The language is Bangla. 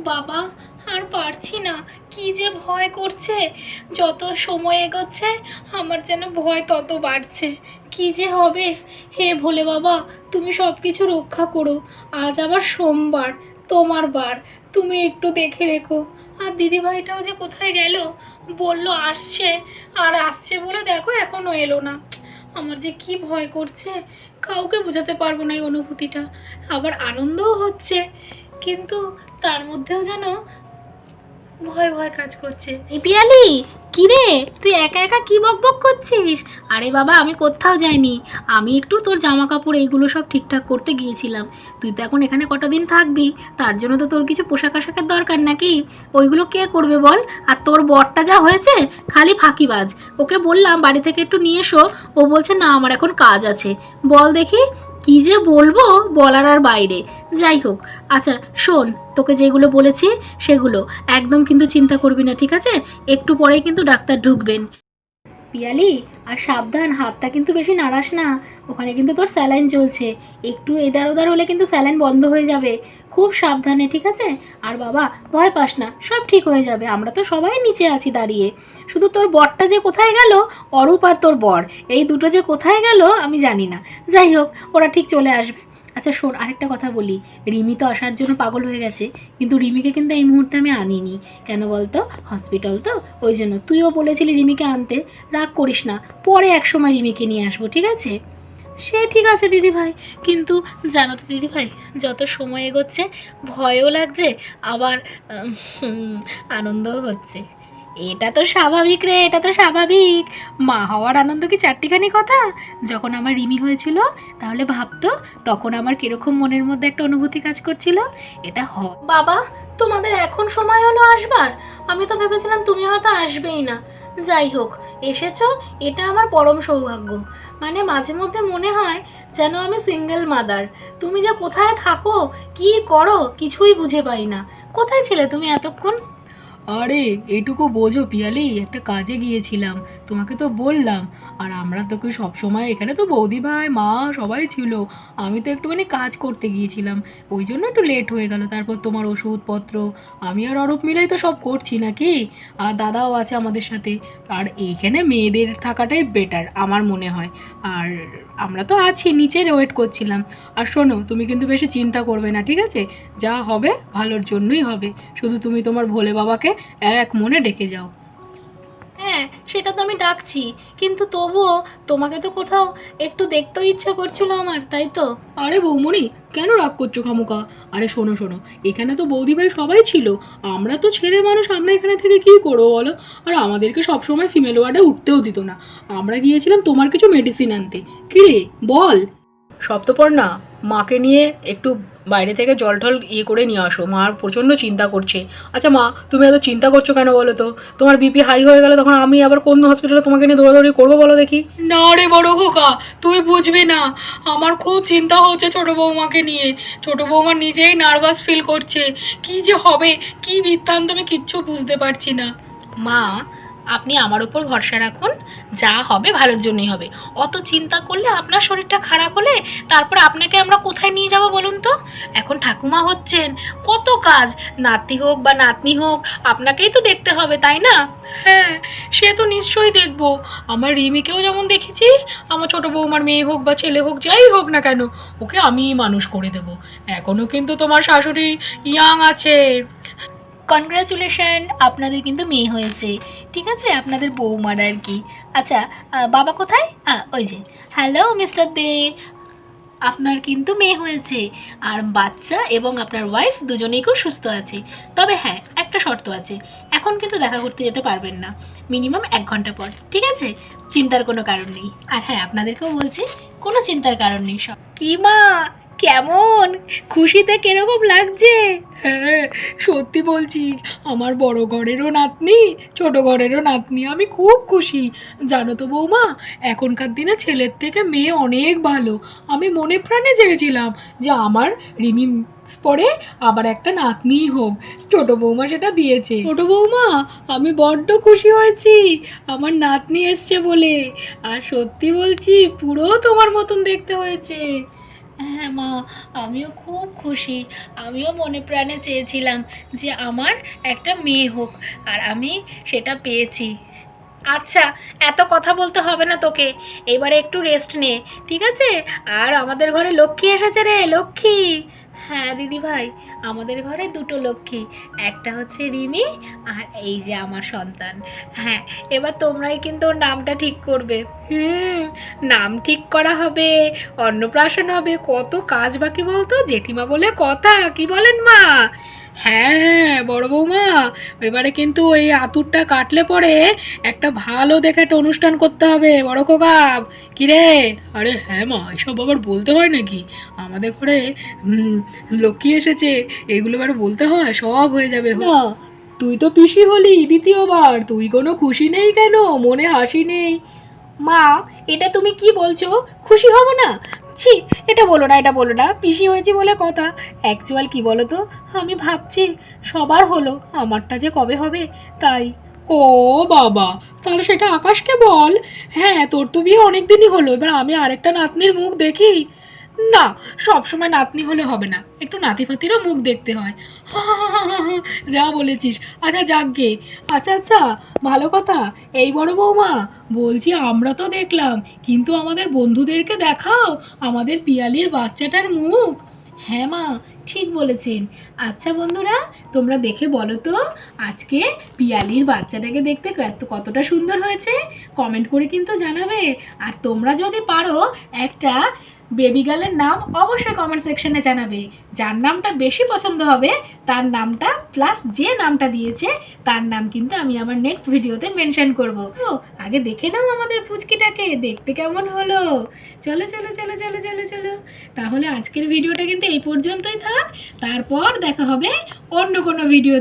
বাবা, আর পারছি না। কি যে ভয় করছে? যত সময় এগোচ্ছে, আমার যেন ভয় তত বাড়ছে। কি যে হবে? হে ভোলে বাবা, তুমি সব কিছু রক্ষা করো। আজ আবার সোমবার, তোমার বার। তুমি একটু দেখে রেখো। আর দিদিভাইটাও যে কোথায় গেল? বলল, আসছে। আর আসছে বলে দেখো এখনও এলো না। আমার যে কি ভয় করছে, কাউকে বোঝাতে পারব না এই অনুভূতিটা। আবার আনন্দও হচ্ছে। কিন্তু তার মধ্যেও যেন ভয় ভয় কাজ করছে। পিয়ালি কি রে তুই একা একা কি বকবক করছিস? আরে বাবা, আমি কোথাও যাইনি। আমি একটু তোর জামা কাপড় এইগুলো সব ঠিকঠাক করতে গিয়েছিলাম। তুই তো এখন এখানে কটা দিন থাকবি? তার জন্য তো তোর কিছু পোশাক আশাকের দরকার নাকি? ওইগুলো কে করবে বল? আর তোর বরটা যা হয়েছে, খালি ফাঁকিবাজ। ওকে বললাম বাড়ি থেকে একটু নিয়ে এসো। ও বলছে, না, আমার এখন কাজ আছে। বল দেখি কি যে বলব বলার আর বাইরে। যাই হোক আচ্ছা শোন, তোকে যেগুলো বলেছি সেগুলো। একদম কিন্তু চিন্তা করবি না, ঠিক আছে? একটু পরেই কিন্তু ডাক্তার ঢুকবেন। পিয়ালি, আর সাবধান, হাতটা কিন্তু বেশি নাড়াস না। ওখানে কিন্তু তোর স্যালাইন চলছে। একটু এদার ওদার হলে কিন্তু স্যালাইন বন্ধ হয়ে যাবে। খুব সাবধানে, ঠিক আছে? আর বাবা, ভয় পাস না, সব ঠিক হয়ে যাবে, আমরা তো সবাই নিচে আছি দাঁড়িয়ে। শুধু তোর বরটা যে কোথায় গেল, অরূপ আর তোর বর, এই দুটো যে কোথায় গেল, আমি জানি না। যাই হোক, ওরা ঠিক চলে আসবে। আচ্ছা শোন, আরেকটা কথা বলি। রিমি তো আসার জন্য পাগল হয়ে গেছে, কিন্তু রিমিকে কিন্তু এই মুহূর্তে আমি আনিনি। কেন বলতো? হসপিটাল তো, ওই জন্য। তুইও বলেছিলি রিমিকে আনতে। রাগ করিস না, পরে এক সময় রিমিকে নিয়ে আসব, ঠিক আছে? সে ঠিক আছে দিদিভাই, কিন্তু জানো তো দিদিভাই, যত সময় এগোচ্ছে ভয়ও লাগছে, আবার আনন্দও হচ্ছে। এটা তো স্বাভাবিক রে, এটা তো স্বাভাবিক। মা হওয়ার আনন্দ কি চারটিখানি কথা? যখন আমার রিমি হয়েছিল, তাহলে ভাবতো তখন আমার কীরকম মনের মধ্যে একটা অনুভূতি কাজ করছিল। এটা হ বাবা, তোমাদের এখন সময় হলো আসবার। আমি তো ভেবেছিলাম তুমি হয়তো আসবেই না। যাই হোক, এসেছ, এটা আমার পরম সৌভাগ্য। মানে মাঝে মধ্যে মনে হয় যেন আমি সিঙ্গেল মাদার তুমি যে কোথায় থাকো, কি করো, কিছুই বুঝে পাই না। কোথায় ছিলে তুমি এতক্ষণ? আরে, এইটুকু বোঝো পিয়ালি, একটা কাজে গিয়েছিলাম, তোমাকে তো বললাম। আর আমরা তোকে সবসময় এখানে তো বৌদি ভাই, মা সবাই ছিল, আমি তো একটুখানি কাজ করতে গিয়েছিলাম, ওই জন্য একটু লেট হয়ে গেল, তারপর তোমার ওষুধপত্র, আমি আর অরূপ মিলেই তো সব করছি নাকি? আর দাদাও আছে আমাদের সাথে, আর এইখানে মেয়েদের থাকাটাই বেটার আমার মনে হয়। আর আমরা তো আছি, নিচে ওয়েট করছিলাম। আর শোনো, তুমি কিন্তু বেশি চিন্তা করবে না, ঠিক আছে? যা হবে, ভালোর জন্যই হবে। শুধু তুমি তোমার ভোলে বাবাকে এক মনে ডেকে যাও। হ্যাঁ সেটা তো আমি ডাকছি কিন্তু তবুও তোমাকে তো কোথাও একটু দেখতেও ইচ্ছা করছিল আমার তাই তো? আরে বৌমণি কেন রাগ করছ খামোকা আরে শোনো শোনো এখানে তো বৌদিভাই সবাই ছিল আমরা তো ছেলে মানুষ আমরা এখানে থেকে কি করব বলো? আর আমাদেরকে সবসময় ফিমেল ওয়ার্ডে উঠতেও দিত না। আমরা গিয়েছিলাম তোমার কিছু মেডিসিন আনতে। কিরে বল। সপ্তপর্ণা মাকে নিয়ে একটু বাইরে থেকে জল টল ইয়ে করে নিয়ে আসো। মা প্রচণ্ড চিন্তা করছে। আচ্ছা মা তুমি এত চিন্তা করছ কেন বলো তো? তোমার বিপি হাই হয়ে গেলে তখন আমি আবার কোন হসপিটালে তোমাকে নিয়ে দৌড়াদৌড়ি করব বলো দেখি? না রে বড় খোকা তুই বুঝবি না। আমার খুব চিন্তা হচ্ছে ছোট বৌমাকে নিয়ে। ছোট বৌমা নিজেই নার্ভাস ফিল করছে। কি যে হবে কি বৃত্তান্ত আমি কিচ্ছু বুঝতে পারছি না। মা আপনি আমার উপর ভরসা রাখুন, যা হবে ভালোর জন্যই হবে। অত চিন্তা করলে আপনার শরীরটা খারাপ হলে তারপর আপনাকে আমরা কোথায় নিয়ে যাব বলুন তো? এখন ঠাকুমা হচ্ছেন, কত কাজ, নাতি হোক বা নাতনি হোক, আপনাকেই তো দেখতে হবে, তাই না? হ্যাঁ সে তো নিশ্চয়ই দেখব। আমার রিমিকেও যেমন দেখেছি, আমার ছোট বৌমার মেয়ে হোক বা ছেলে হোক, যাই হোক না কেন, ওকে আমিই মানুষ করে দেব। এখনও কিন্তু তোমার শাশুড়ি ইয়াং আছে। কনগ্রাচুলেশন আপনাদের কিন্তু মেয়ে হয়েছে। ঠিক আছে? আপনাদের বৌমার আর কি। আচ্ছা বাবা কোথায়? ওই যে। Hello mister De. আপনার কিন্তু মেয়ে হয়েছে। আর বাচ্চা এবং আপনার ওয়াইফ দুজনেই খুব সুস্থ আছে। তবে হ্যাঁ একটা শর্ত আছে। এখন কিন্তু দেখা করতে যেতে পারবেন না। মিনিমাম এক ঘণ্টা পর। ঠিক আছে? চিন্তার কোনো কারণ নেই। আর হ্যাঁ আপনাদেরকেও বলছি, কোনো চিন্তার কারণ নেই সব। কি মা? কেমন? খুশিতে কীরকম লাগছে? হ্যাঁ সত্যি বলছি আমার বড় ঘরেরও নাতনি ছোট ঘরেরও নাতনি আমি খুব খুশি। জানো তো বৌমা এখনকার দিনে ছেলের থেকে মেয়ে অনেক ভালো। আমি মনে প্রাণে চেয়েছিলাম যে আমার রিমি পরে আবার একটা নাতনিই হোক। ছোট বৌমা সেটা দিয়েছে। ছোট বৌমা আমি বড্ড খুশি হয়েছি। আমার নাতনি এসছে বলে। আর সত্যি বলছি পুরো তোমার মতন দেখতে হয়েছে। হ্যাঁ মা, আমিও খুব খুশি। আমিও মনে প্রাণে চেয়েছিলাম যে আমার একটা মেয়ে হোক, আর আমি সেটা পেয়েছি। আচ্ছা এত কথা বলতে হবে না তোকে। এবারে একটু রেস্ট নে, ঠিক আছে? আর আমাদের ঘরে লক্ষ্মী এসেছে রে, লক্ষ্মী। হ্যাঁ দিদি ভাই, আমাদের ঘরে দুটো লক্ষ্মী, একটা হচ্ছে রিমি আর এই যে আমার সন্তান। হ্যাঁ এবার তোমরাই কিন্তু ওর নামটা ঠিক করবে। হুম, নাম ঠিক করা হবে, অন্নপ্রাশন হবে, কত কাজ বাকি বলতো? জেঠিমা বলে কথা, কি বলেন মা? হ্যাঁ বড় বৌমা, এবারে কিন্তু এই আতুরটা কাটলে পরে একটা ভালো দেখে একটা অনুষ্ঠান করতে হবে, বড় কোকাব কিরে আরে হ্যাঁ মা, এসব আবার বলতে হয় নাকি? আমাদের ঘরে লক্ষ্মী এসেছে, এগুলো এবার বলতে হয়, সব হয়ে যাবে। তুই তো পিসি হলি দ্বিতীয়বার, তুই কোনো খুশি নেই কেন? মনে হাসি নেই। মা, এটা তুমি কি বলছো? খুশি হব না? ছি, এটা বলো না, এটা বলো না, পিসি হয়েছি বলে কথা। অ্যাকচুয়াল কি বলো তো? আমি ভাবছি, সবার হলো, আমারটা যে কবে হবে? তাই। ও বাবা, তাহলে সেটা আকাশকে বল। হ্যাঁ তোর তো বিয়ে অনেক দিনই হলো, এবার আমি আরেকটা নাতনির মুখ দেখি। না, সব সময় নাতনি হলে হবে না। একটু নাতি ফাতিরও মুখ দেখতে হয়। যা বলেছিস। আচ্ছা যাক গে। আচ্ছা আচ্ছা ভালো কথা। এই বড় বৌমা, বলছি আমরা তো দেখলাম, কিন্তু আমাদের বন্ধুদেরকে দেখাও। আমাদের পিয়ালির বাচ্চাটার মুখ। হ্যাঁ মা ঠিক বলেছেন। আচ্ছা বন্ধুরা, তোমরা দেখে বলো তো, আজকে পিয়ালির বাচ্চাটাকে দেখতে কত- কতটা সুন্দর হয়েছে? কমেন্ট করে কিন্তু জানাবে। আর তোমরা যদি পারো, একটা বেবি গার্লের নাম অবশ্যই কমেন্ট সেকশনে জানাবে। যার নামটা বেশি পছন্দ হবে, তার নামটা প্লাস যে নামটা দিয়েছে, তার নাম কিন্তু আমি আমার নেক্সট ভিডিওতে মেনশন করব। ও আগে দেখে নাও আমাদের পুচকিটাকে, দেখতে কেমন হলো? চলো চলো চলো চলো চলো চলো। তাহলে আজকের ভিডিওটা কিন্তু এই পর্যন্তই থাক তারপর দেখা হবে অন্য কোনো ভিডিওতে